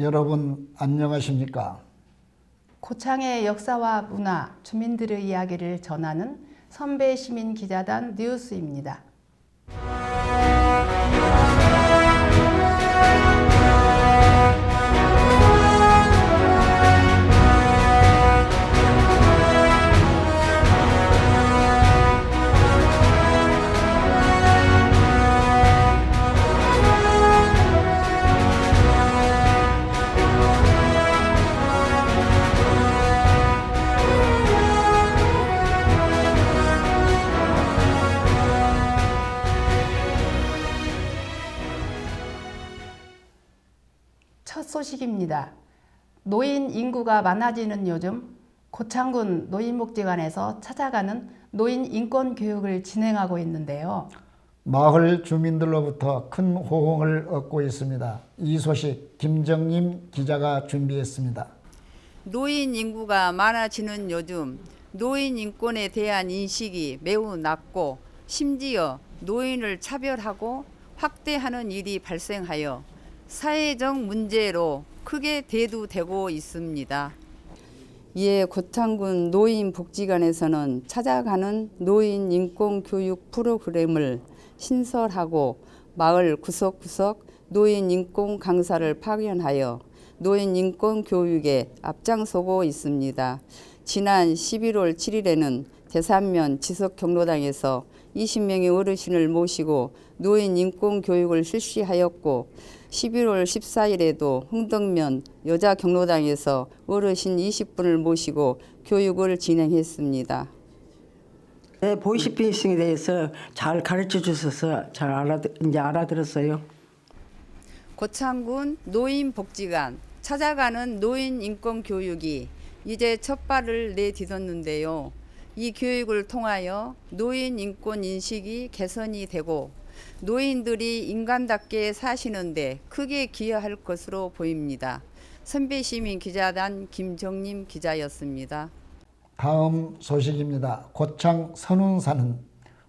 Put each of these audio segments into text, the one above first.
여러분 안녕하십니까? 고창의 역사와 문화, 주민들의 이야기를 전하는 선배 시민 기자단 뉴스입니다. 첫 소식입니다. 노인 인구가 많아지는 요즘 고창군 노인복지관에서 찾아가는 노인 인권 교육을 진행하고 있는데요. 마을 주민들로부터 큰 호응을 얻고 있습니다. 이 소식 김정림 기자가 준비했습니다. 노인 인구가 많아지는 요즘 노인 인권에 대한 인식이 매우 낮고 심지어 노인을 차별하고 확대하는 일이 발생하여 사회적 문제로 크게 대두되고 있습니다. 이에 고창군 노인복지관에서는 찾아가는 노인 인권 교육 프로그램을 신설하고 마을 구석구석 노인 인권 강사를 파견하여 노인 인권 교육에 앞장서고 있습니다. 지난 11월 7일에는 대산면 지석 경로당에서 20명의 어르신을 모시고 노인 인권 교육을 실시하였고 11월 14일에도 흥덕면 여자 경로당에서 어르신 20분을 모시고 교육을 진행했습니다. 네, 보이스피싱에 대해서 잘 가르쳐 주셔서 잘 알아 이제 알아들었어요. 고창군 노인복지관 찾아가는 노인 인권 교육이 이제 첫 발을 내딛었는데요. 이 교육을 통하여 노인 인권 인식이 개선이 되고 노인들이 인간답게 사시는데 크게 기여할 것으로 보입니다. 선배 시민 기자단 김정림 기자였습니다. 다음 소식입니다. 고창 선운사는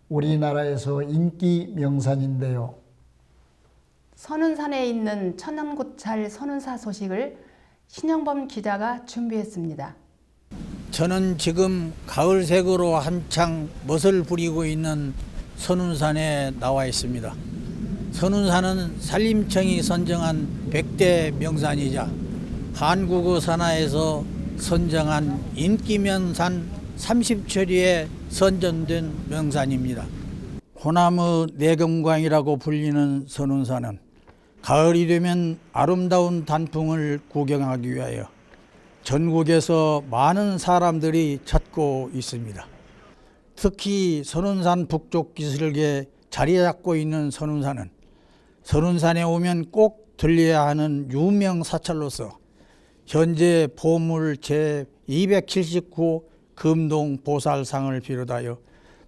우리나라에서 인기 명산인데요. 선운산에 있는 천연고찰 선운사 소식을 신영범 기자가 준비했습니다. 저는 지금 가을색으로 한창 멋을 부리고 있는 선운산에 나와 있습니다. 선운산은 산림청이 선정한 100대 명산이자 한국어 산하에서 선정한 인기명산 30처리에 선정된 명산입니다. 호남의 내금광이라고 불리는 선운산은 가을이 되면 아름다운 단풍을 구경하기 위하여 전국에서 많은 사람들이 찾고 있습니다. 특히 선운산 북쪽 기슭에 자리 잡고 있는 선운산은 선운산에 오면 꼭 들려야 하는 유명 사찰로서 현재 보물 제279 금동 보살상을 비롯하여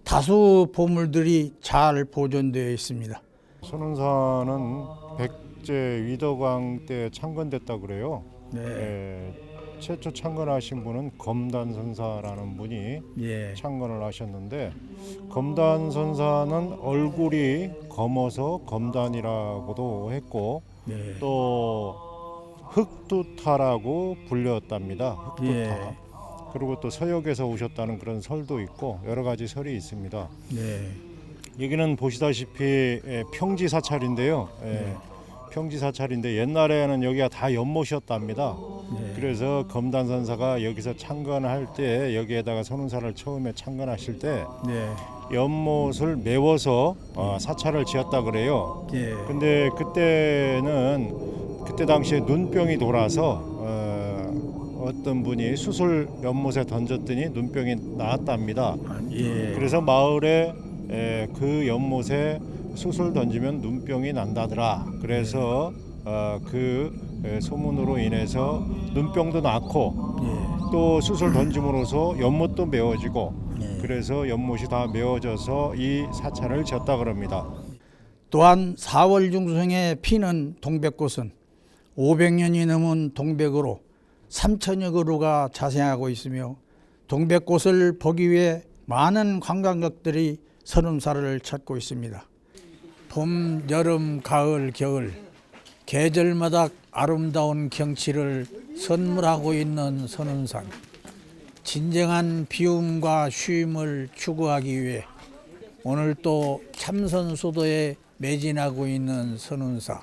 다수 보물들이 잘 보존되어 있습니다. 선운산은 백제 위덕왕 때 창건됐다 그래요. 네. 예, 최초 창건하신 분은 검단 선사라는 분이 예. 창건을 하셨는데 검단 선사는 얼굴이 검어서 검단이라고도 했고 네. 또 흑두타라고 불렸답니다. 흑두타. 예. 그리고 또 서역에서 오셨다는 그런 설도 있고 여러 가지 설이 있습니다. 네. 여기는 보시다시피 예, 평지 사찰인데요. 예, 네. 평지 사찰인데 옛날에는 여기가 다 연못이었답니다. 네. 그래서 검단선사가 여기서 창건할 때 여기에다가 선운사를 처음에 창건하실 때 네. 연못을 메워서 어, 사찰을 지었다 그래요. 예. 근데 그때는 그때 당시에 눈병이 돌아서 어, 어떤 분이 수술 연못에 던졌더니 눈병이 나았답니다. 예. 그래서 마을에 에, 그 연못에 숯을 던지면 눈병이 난다더라. 그래서 어, 그 에, 소문으로 인해서 눈병도 낫고 예. 또 숯을 던짐으로써 연못도 메워지고 예. 그래서 연못이 다 메워져서 이 사찰을 지었다 그럽니다. 또한 4월 중순에 피는 동백꽃은 500년이 넘은 동백으로 3천여 그루가 자생하고 있으며 동백꽃을 보기 위해 많은 관광객들이 선운사를 찾고 있습니다. 봄, 여름, 가을, 겨울 계절마다 아름다운 경치를 선물하고 있는 선운산. 진정한 비움과 쉼을 추구하기 위해 오늘 또 참선소도에 매진하고 있는 선운사.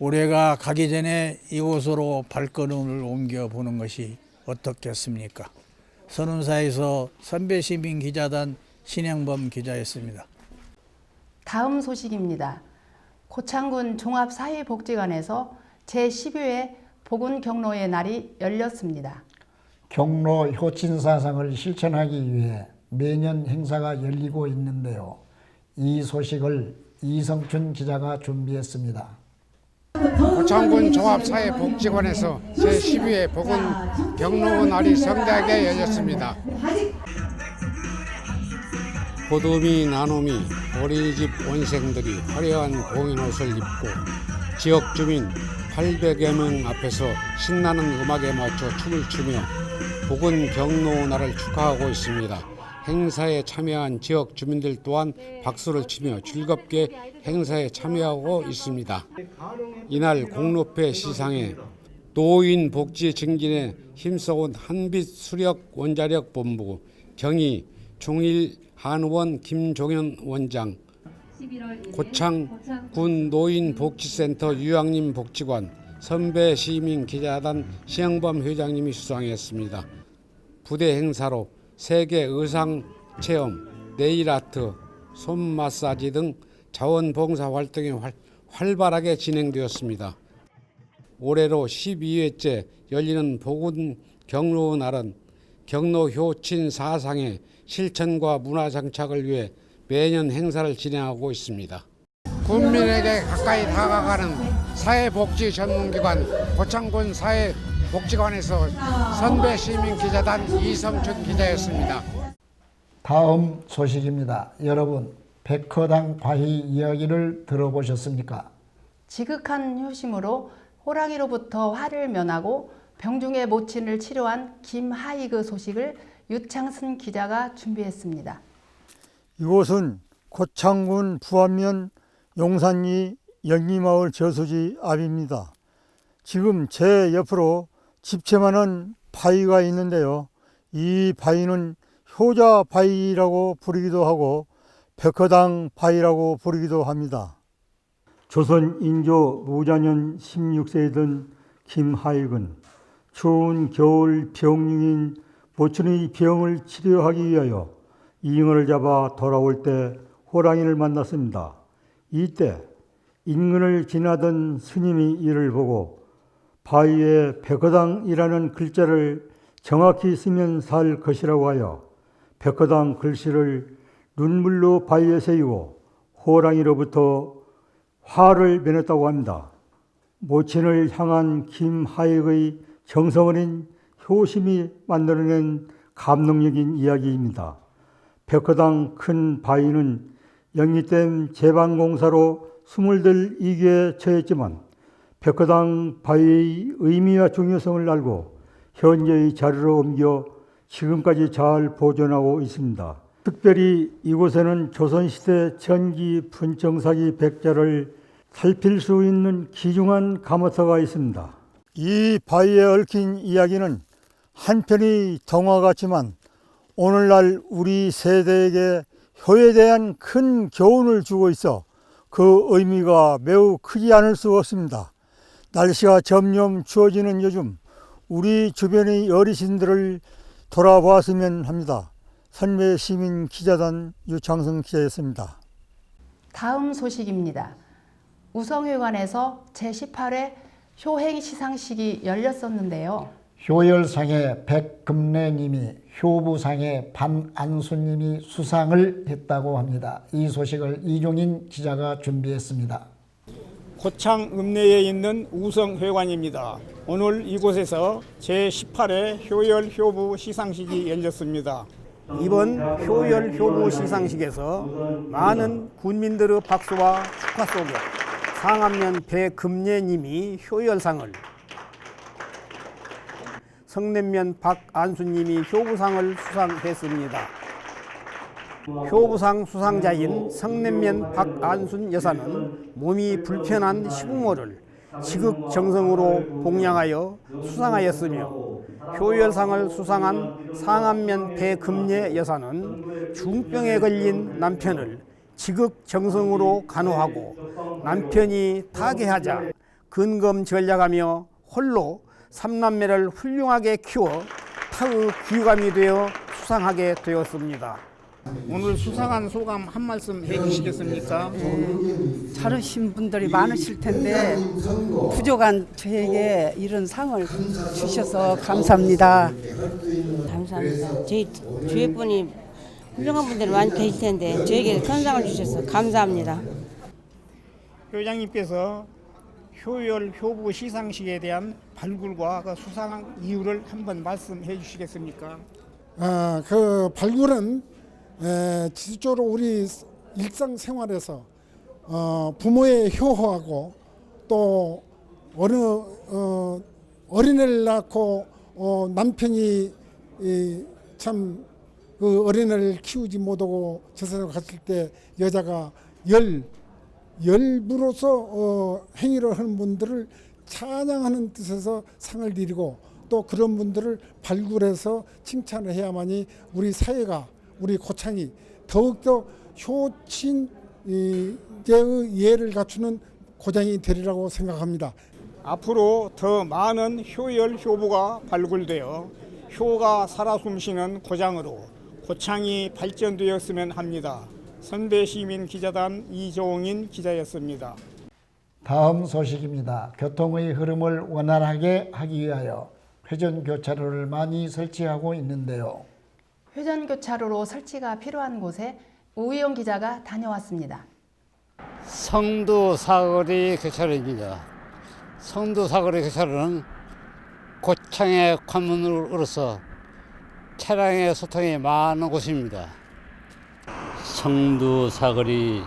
올해가 가기 전에 이곳으로 발걸음을 옮겨 보는 것이 어떻겠습니까? 선운사에서 선배 시민 기자단 신영범 기자였습니다. 다음 소식입니다. 고창군 종합사회복지관에서 제12회 복운 경로의 날이 열렸습니다. 경로 효친 사상을 실천하기 위해 매년 행사가 열리고 있는데요. 이 소식을 이성춘 기자가 준비했습니다. 고창군 종합사회복지관에서 제12회 복원 경로 날이 성대하게 열렸습니다. 고도미 나눔이 어린이집 원생들이 화려한 공연 옷을 입고 지역 주민 800여 명 앞에서 신나는 음악에 맞춰 춤을 추며 복원 경로 날을 축하하고 있습니다. 행사에 참여한 지역 주민들 또한 박수를 치며 즐겁게 행사에 참여하고 있습니다. 이날 공로패 시상에 노인 복지 증진에 힘써온 한빛 수력 원자력 본부 경희 중일 한의원 김종현 원장 고창 군 노인 복지센터 유양림 복지관 선배 시민 기자단 시영범 회장님이 수상했습니다. 부대 행사로 세계 의상 체험, 네일 아트, 손 마사지 등 자원봉사 활동이 활, 활발하게 진행되었습니다. 올해로 12회째 열리는 복운 경로 날은 경로 효친 사상의 실천과 문화 장착을 위해 매년 행사를 진행하고 있습니다. 국민에게 가까이 다가가는 사회복지 전문기관 고창군 사회복지관에서 선배 시민 기자단 이성춘 기자였습니다. 다음 소식입니다. 여러분, 백허당 과희 이야기를 들어보셨습니까? 지극한 효심으로 호랑이로부터 화를 면하고 병중의 모친을 치료한 김하이그 소식을 유창순 기자가 준비했습니다. 이곳은 고창군 부안면 용산리 영리마을 저수지 앞입니다. 지금 제 옆으로 집채만한 바위가 있는데요. 이 바위는 효자 바위라고 부르기도 하고 백허당 바위라고 부르기도 합니다. 조선 인조 무자년 16세이던 김하익은 추운 겨울 병중인 모친의 병을 치료하기 위하여 잉어를 잡아 돌아올 때 호랑이를 만났습니다. 이때 인근을 지나던 스님이 이를 보고 바위에 백허당이라는 글자를 정확히 쓰면 살 것이라고 하여 백허당 글씨를 눈물로 바위에 새기고 호랑이로부터 화를 면했다고 합니다. 모친을 향한 김하익의 정성어린 효심이 만들어낸 감동적인 이야기입니다. 백허당 큰 바위는 영리댐 제방공사로 스물들 이기에 처했지만 백허당 바위의 의미와 중요성을 알고 현재의 자리로 옮겨 지금까지 잘 보존하고 있습니다. 특별히 이곳에는 조선시대 전기 분청사기 백자를 살필 수 있는 귀중한 가마터가 있습니다. 이 바위에 얽힌 이야기는 한편이 동화 같지만 오늘날 우리 세대에게 효에 대한 큰 교훈을 주고 있어 그 의미가 매우 크지 않을 수 없습니다. 날씨가 점점 추워지는 요즘 우리 주변의 어르신들을 돌아보았으면 합니다. 선배 시민 기자단 유창성 기자였습니다. 다음 소식입니다. 우성회관에서 제18회 효행 시상식이 열렸었는데요. 효열상의 백금래님이 효부상의 반안수님이 수상을 했다고 합니다. 이 소식을 이종인 기자가 준비했습니다. 고창 읍내에 있는 우성회관입니다. 오늘 이곳에서 제18회 효열 효부 시상식이 열렸습니다. 이번 효열 효부 시상식에서 많은 군민들의 박수와 축하 속에 상암면 배금례님이 효열상을 성냄면 박안수님이 효부상을 수상했습니다. 효부상 수상자인 성냄면 박안순 여사는 몸이 불편한 시부모를 지극정성으로 봉양하여 수상하였으며 효열상을 수상한 상안면 배금례 여사는 중병에 걸린 남편을 지극정성으로 간호하고 남편이 타계하자 근검 전략하며 홀로 삼남매를 훌륭하게 키워 타의 귀감이 되어 수상하게 되었습니다. 오늘 수상한 소감 한 말씀 해주시겠습니까? 잘하신 분들이 많으실 텐데 부족한 저에게 이런 상을 주셔서 감사합니다. 감사합니다. 저희 주위 분이 훌륭한 분들이 많이 계실 텐데 저에게 큰 상을 주셔서 감사합니다. 회장님께서 효열 효부 시상식에 대한 발굴과 그 수상 이유를 한번 말씀해 주시겠습니까? 아, 그 발굴은 에, 지속적으로 우리 일상생활에서 어, 부모의 효호하고 또 어느 어, 어린애를 낳고 어, 남편이 이, 참 그 어린애를 키우지 못하고 저 세상 갔을 때 여자가 열 열부로서 어, 행위를 하는 분들을 찬양하는 뜻에서 상을 드리고 또 그런 분들을 발굴해서 칭찬을 해야만이 우리 사회가 우리 고창이 더욱더 효친 이, 제의 예를 갖추는 고장이 되리라고 생각합니다. 앞으로 더 많은 효열 효부가 발굴되어 효가 살아 숨쉬는 고장으로 고창이 발전되었으면 합니다. 선배 시민 기자단 이종인 기자였습니다. 다음 소식입니다. 교통의 흐름을 원활하게 하기 위하여 회전 교차로를 많이 설치하고 있는데요. 회전 교차로로 설치가 필요한 곳에 우희영 기자가 다녀왔습니다. 성도 사거리 교차로입니다. 성도 사거리 교차로는 고창의 관문으로서 차량의 소통이 많은 곳입니다. 성도 사거리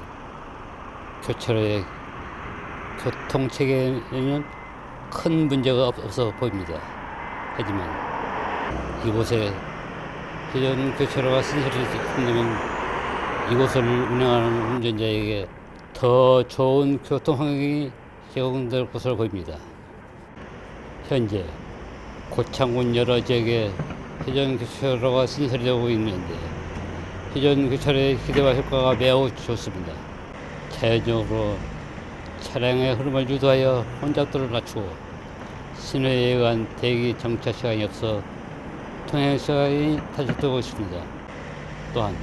교차로의 교통 체계에는 큰 문제가 없- 없어 보입니다. 하지만 이곳에 회전 교차로가 신설이 된다면 이곳을 운행하는 운전자에게 더 좋은 교통 환경이 제공될 것으로 보입니다. 현재 고창군 여러 지역에 회전 교차로가 신설되고 있는데 회전 교차로의 기대와 효과가 매우 좋습니다. 자연적으로 차량의 흐름을 유도하여 혼잡도를 낮추고 신호에 의한 대기 정차 시간이 없어 통행 시간이 단축되고 있습니다. 또한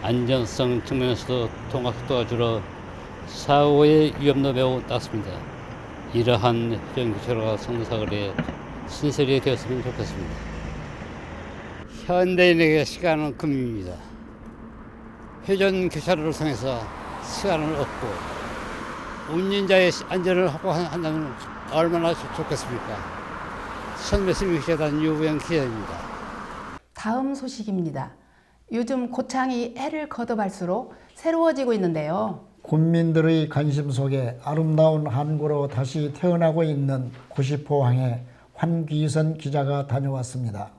안전성 측면에서도 통학 속도가 줄어 사고의 위험도 매우 낮습니다. 이러한 회전 교차로가 성사거리에 신설이 되었으면 좋겠습니다. 현대인에게 시간은 금입니다. 회전 교차로를 통해서 시간을 얻고 운전자의 안전을 확보한다면 얼마나 좋- 좋겠습니까? 선배심이 기자단 유부영 기자입니다. 다음 소식입니다. 요즘 고창이 해를 거듭할수록 새로워지고 있는데요. 군민들의 관심 속에 아름다운 항구로 다시 태어나고 있는 90호항에 환귀선 기자가 다녀왔습니다.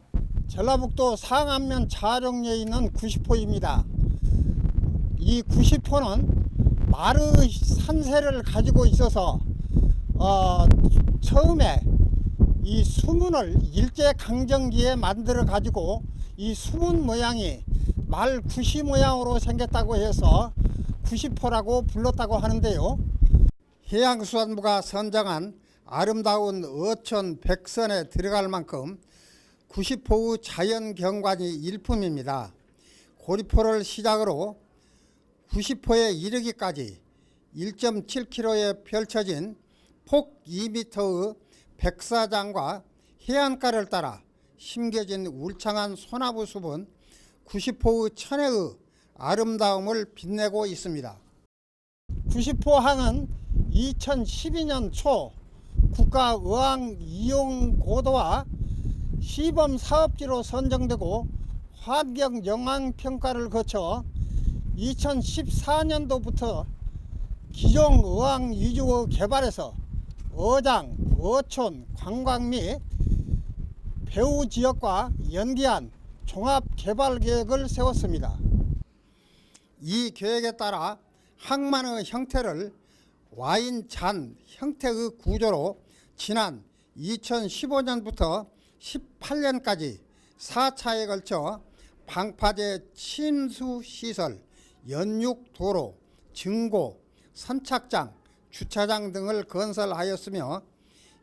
전라북도 상안면 자령리에 있는 90호입니다. 이 90호는 마르 산세를 가지고 있어서 어, 처음에 이 수문을 일제 강점기에 만들어 가지고 이 수문 모양이 말90 모양으로 생겼다고 해서 90호라고 불렀다고 하는데요. 해양수산부가 선정한 아름다운 어촌 백선에 들어갈 만큼 90호의 자연 경관이 일품입니다. 고리포를 시작으로 90호에 이르기까지 1.7km에 펼쳐진 폭 2m의 백사장과 해안가를 따라 심겨진 울창한 소나무 숲은 90호의 천혜의 아름다움을 빛내고 있습니다. 90호항은 2012년 초 국가의왕 이용 고도와 시범 사업지로 선정되고 환경 영향 평가를 거쳐 2014년도부터 기존 의왕 위주의 개발에서 어장, 어촌, 관광 및 배후 지역과 연계한 종합 개발 계획을 세웠습니다. 이 계획에 따라 항만의 형태를 와인 잔 형태의 구조로 지난 2015년부터 18년까지 4차에 걸쳐 방파제 침수 시설, 연육 도로, 증고, 선착장, 주차장 등을 건설하였으며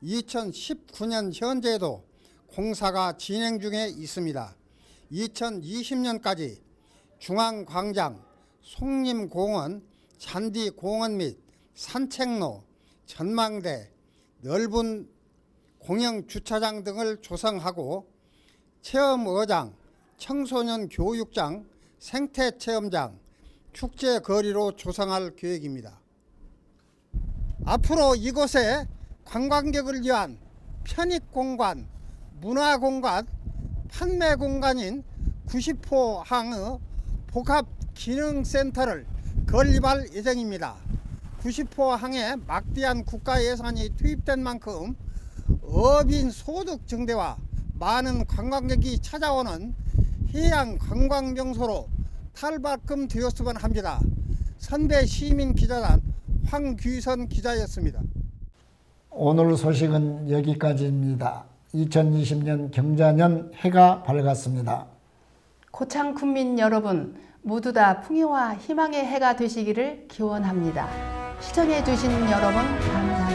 2019년 현재도 공사가 진행 중에 있습니다. 2020년까지 중앙광장, 송림공원, 잔디공원 및 산책로, 전망대, 넓은 공영 주차장 등을 조성하고 체험의장, 청소년 교육장, 생태체험장, 축제 거리로 조성할 계획입니다. 앞으로 이곳에 관광객을 위한 편입공간, 문화 공간, 판매 공간인 90호 항의 복합 기능센터를 건립할 예정입니다. 90호 항에 막대한 국가 예산이 투입된 만큼 어빈 소득 증대와 많은 관광객이 찾아오는 해양 관광 명소로 탈바꿈 되었으면 합니다. 선배 시민 기자단 황규선 기자였습니다. 오늘 소식은 여기까지입니다. 2020년 경자년 해가 밝았습니다. 고창 군민 여러분 모두 다 풍요와 희망의 해가 되시기를 기원합니다. 시청해 주신 여러분 감사합니다.